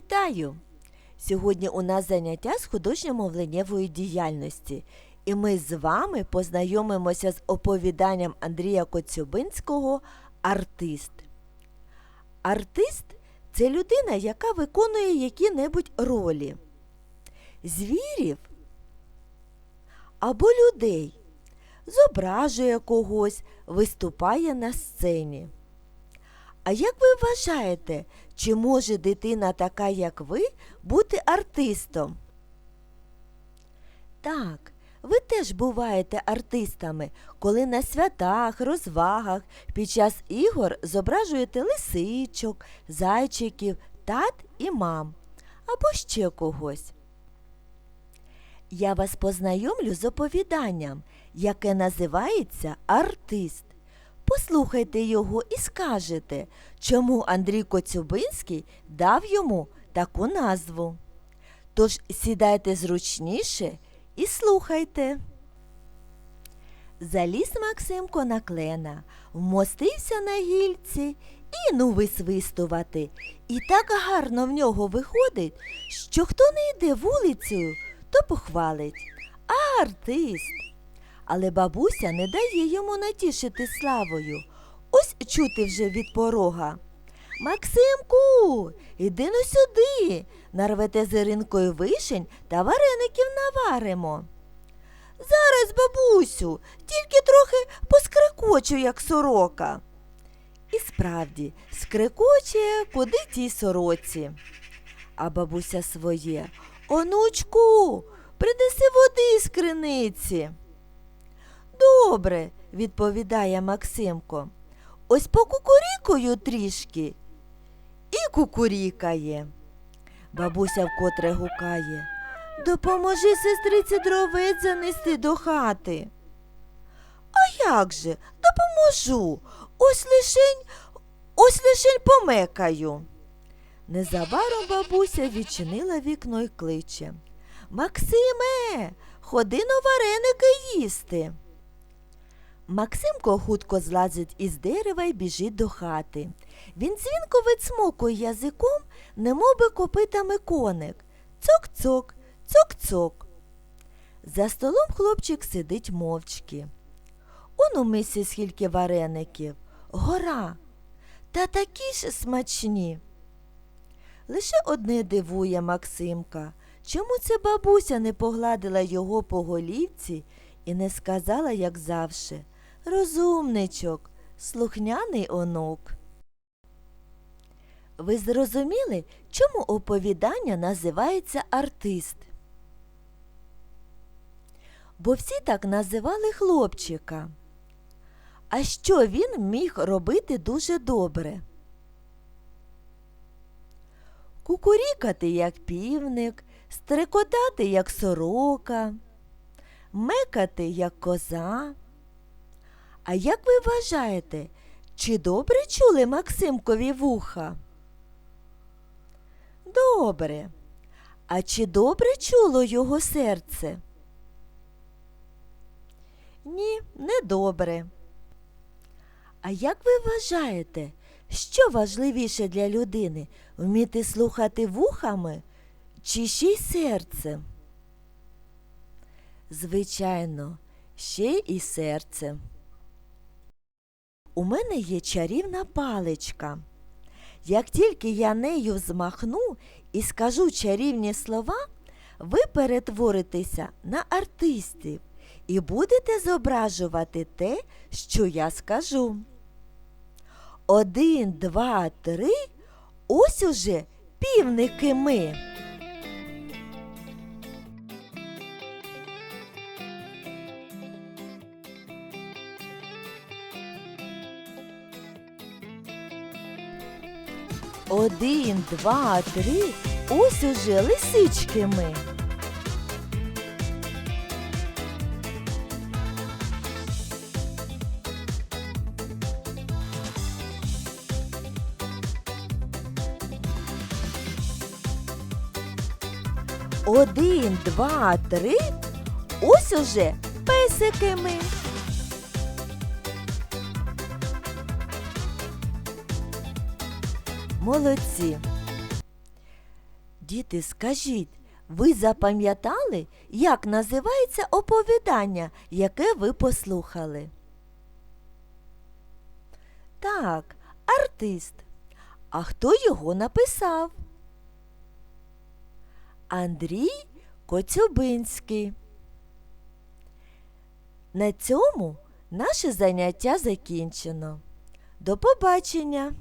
Вітаю! Сьогодні у нас заняття з художньо-мовленнєвої діяльності, і ми з вами познайомимося з оповіданням Андрія Коцюбинського Артист. Артист це людина, яка виконує які-небудь ролі. Звірів або людей, зображує когось, виступає на сцені. А як ви вважаєте, чи може дитина така, як ви, бути артистом? Так, ви теж буваєте артистами, коли на святах, розвагах, під час ігор зображуєте лисичок, зайчиків, тат і мам або ще когось. Я вас познайомлю з оповіданням, яке називається Артист. Послухайте його і скажете, чому Андрій Коцюбинський дав йому таку назву. Тож сідайте зручніше і слухайте. Заліз Максимко на клена, вмостився на гільці і ну висвистувати. І так гарно в нього виходить, що хто не йде вулицею, то похвалить. А артист. Але бабуся не дає йому натішити славою. Ось чути вже від порога. Максимку, іди но сюди, нарвете зеринкою вишень та вареників наваримо. Зараз, бабусю, тільки трохи поскрикочу, як сорока. І справді, скрикоче куди тій сороці. А бабуся своє Онучку, принеси води з криниці. Добре, відповідає Максимко. Ось покукурікою трішки. І кукурікає. Бабуся вкотре гукає. Допоможи сестриці дровець занести до хати. А як же? Допоможу. Ось лишень, ось лишень помекаю. Незабаром бабуся відчинила вікно й кличе. Максиме, ходи на вареники їсти. Максимко хутко злазить із дерева й біжить до хати. Він дзвінко вицмокує язиком, немовби копитами коник. Цок-цок, цок-цок. За столом хлопчик сидить мовчки. Он у мисі скільки вареників. Гора. Та такі ж смачні. Лише одне дивує Максимка. Чому це бабуся не погладила його по голівці і не сказала, як завше, розумничок, слухняний онук. Ви зрозуміли, чому оповідання називається артист? Бо всі так називали хлопчика. А що він міг робити дуже добре? Кукурікати, як півник, стрикотати, як сорока, мекати, як коза. А як ви вважаєте, чи добре чули Максимкові вуха? Добре. А чи добре чуло його серце? Ні, не добре. А як ви вважаєте, що важливіше для людини вміти слухати вухами чи ще й серцем? Звичайно, ще й серцем. У мене є чарівна паличка. Як тільки я нею взмахну і скажу чарівні слова, ви перетворитеся на артистів і будете зображувати те, що я скажу. Один, два, три. Ось уже півники ми. Один, два, три. Ось уже лисички ми. Один, два, три. Ось уже песики ми. Молодці. Діти, скажіть, ви запам'ятали, як називається оповідання, яке ви послухали? Так, артист. А хто його написав? Андрій Коцюбинський. На цьому наше заняття закінчено. До побачення!